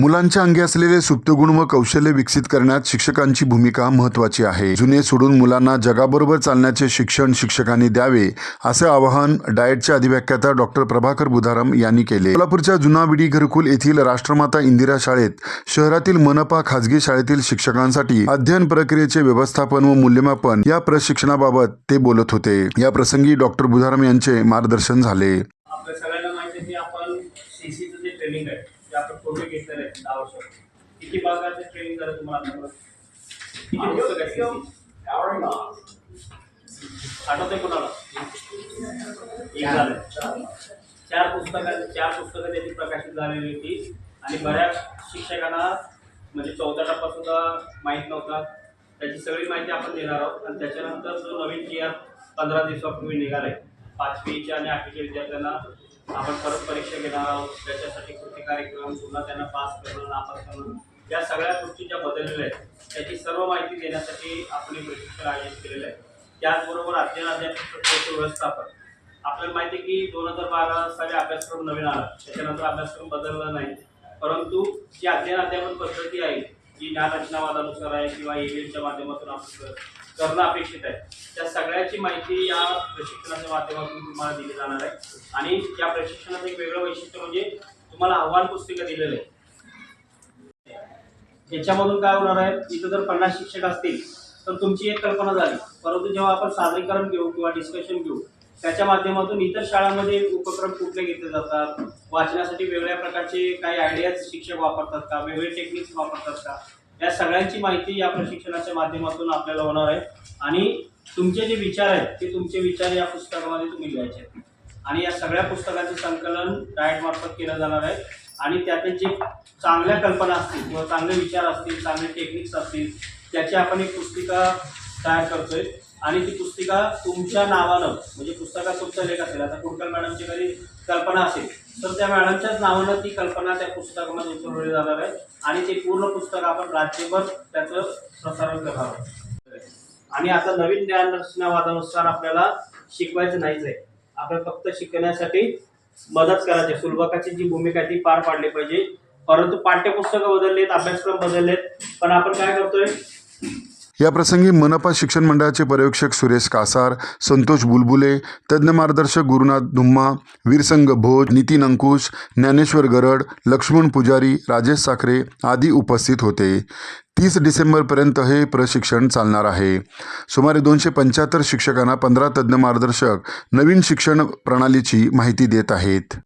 मुलांच्या अंगी असलेले सुप्त गुण व कौशल्य विकसित करण्यात शिक्षकांची भूमिका महत्वाची आहे. जुने सोडून मुलांना जगाबरोबर चालण्याचे शिक्षण शिक्षकांनी द्यावे असे आवाहन डाएटचे अधिव्याख्याता डॉक्टर प्रभाकर बुधारम यांनी केले. कोल्हापूरच्या जुना विडी घरकुल येथील राष्ट्रमाता इंदिरा शाळेत शहरातील मनपा खाजगी शाळेतील शिक्षकांसाठी अध्ययन प्रक्रियेचे व्यवस्थापन व मूल्यमापन या प्रशिक्षणाबाबत ते बोलत होते. या प्रसंगी डॉक्टर बुधारम यांचे मार्गदर्शन झाले. किती भागाचे ट्रेनिंग झालं तुम्हाला आहे? आठवतंय कोणाला? एक झालं. चार पुस्तकां चार पुस्तकं त्याची प्रकाशित झालेली होती. आणि बऱ्याच शिक्षकांना म्हणजे चौदा टप्पा सुद्धा माहीत नव्हता. त्याची सगळी माहिती आपण देणार आहोत. आणि त्याच्यानंतर जो नवीन जी आर पंधरा दिवसापूर्वी निघालाय. पाचवीच्या आणि आठवीच्या विद्यार्थ्यांना आपण परत परीक्षा घेणार आहोत. त्याच्यासाठी कृती कार्यक्रम पुन्हा त्यांना पास करणं नापास करणं. या सगळ्या गोष्टी ज्या बदललेल्या आहेत त्याची सर्व माहिती देण्यासाठी आपण प्रशिक्षण आयोजित केलेलं आहे. त्याचबरोबर अध्ययन अध्यापन व्यवस्थापन. आपल्याला माहिती आहे की दोन हजार बारा साली अभ्यासक्रम नवीन आला. त्याच्यानंतर अभ्यासक्रम बदलला नाही. परंतु जी अध्ययन अध्यापन पद्धती आहे जी ज्ञानरचनावादानुसार आहे किंवा ईमेलच्या माध्यमातून आपण करणं अपेक्षित आहे त्या सगळ्याची माहिती या प्रशिक्षणाच्या माध्यमातून तुम्हाला दिली जाणार आहे. आणि या प्रशिक्षणाचं एक वेगळं वैशिष्ट्य म्हणजे तुम्हाला आव्हान पुस्तिका दिलेलं आहे. याच्यामधून काय होणार आहे? इथं जर पन्नास शिक्षक असतील तर तुमची एक कल्पना झाली. परंतु जेव्हा आपण सादरीकरण घेऊ किंवा डिस्कशन घेऊ त्याच्या माध्यमातून इतर शाळांमध्ये उपक्रम कुठले घेतले जातात? वाचण्यासाठी वेगळ्या प्रकारचे काही आयडियाज शिक्षक वापरतात का? वेगळे टेक्निक्स वापरतात का? या सगळ्यांची माहिती या प्रशिक्षणाच्या माध्यमातून आपल्याला होणार आहे. आणि तुमचे जे विचार आहेत ते तुमचे विचार या पुस्तकामध्ये तुम्ही लिहायचे आहेत. आणि या सगळ्या पुस्तकांचे संकलन डायटमार्फत केलं जाणार आहे. आणि त्यातील जे चांगल्या कल्पना असतील किंवा चांगले विचार असतील चांगले टेक्निक्स असतील त्याची आपण एक पुस्तिका तयार करतोय. आणि ती पुस्तिका तुमच्या नावानं म्हणजे पुस्तकात तुमचा लेख असेल आता कुडकल मॅडमची घरी कल्पना असेल तर त्या मॅडमच्याच नावानं ती कल्पना त्या पुस्तकामध्ये उतरवली जाणार आहे. आणि ते पूर्ण पुस्तक आपण राज्यभर त्याचं प्रसारण करणार आहोत. आणि आता नवीन ज्ञान रचनावादानुसार आपल्याला शिकवायचं नाहीच आहे. आपण फक्त शिकण्यासाठी मदत करायची. सुलभकाची जी भूमिका आहे ती पार पाडली पाहिजे. परंतु पाठ्यपुस्तकं बदललेत अभ्यासक्रम बदललेत. पण आपण काय करतोय? या प्रसंगी मनपा शिक्षण मंडळाचे पर्यवेक्षक सुरेश कासार संतोष बुलबुले तज्ज्ञ मार्गदर्शक गुरुनाथ धुम्मा वीरसंग भोज नितीन अंकुश ज्ञानेश्वर गरड लक्ष्मण पुजारी राजेश साखरे आदी उपस्थित होते. तीस डिसेंबरपर्यंत हे प्रशिक्षण चालणार आहे. सुमारे दोनशे पंच्याहत्तर शिक्षकांना पंधरा तज्ज्ञ मार्गदर्शक नवीन शिक्षण प्रणालीची माहिती देत आहेत.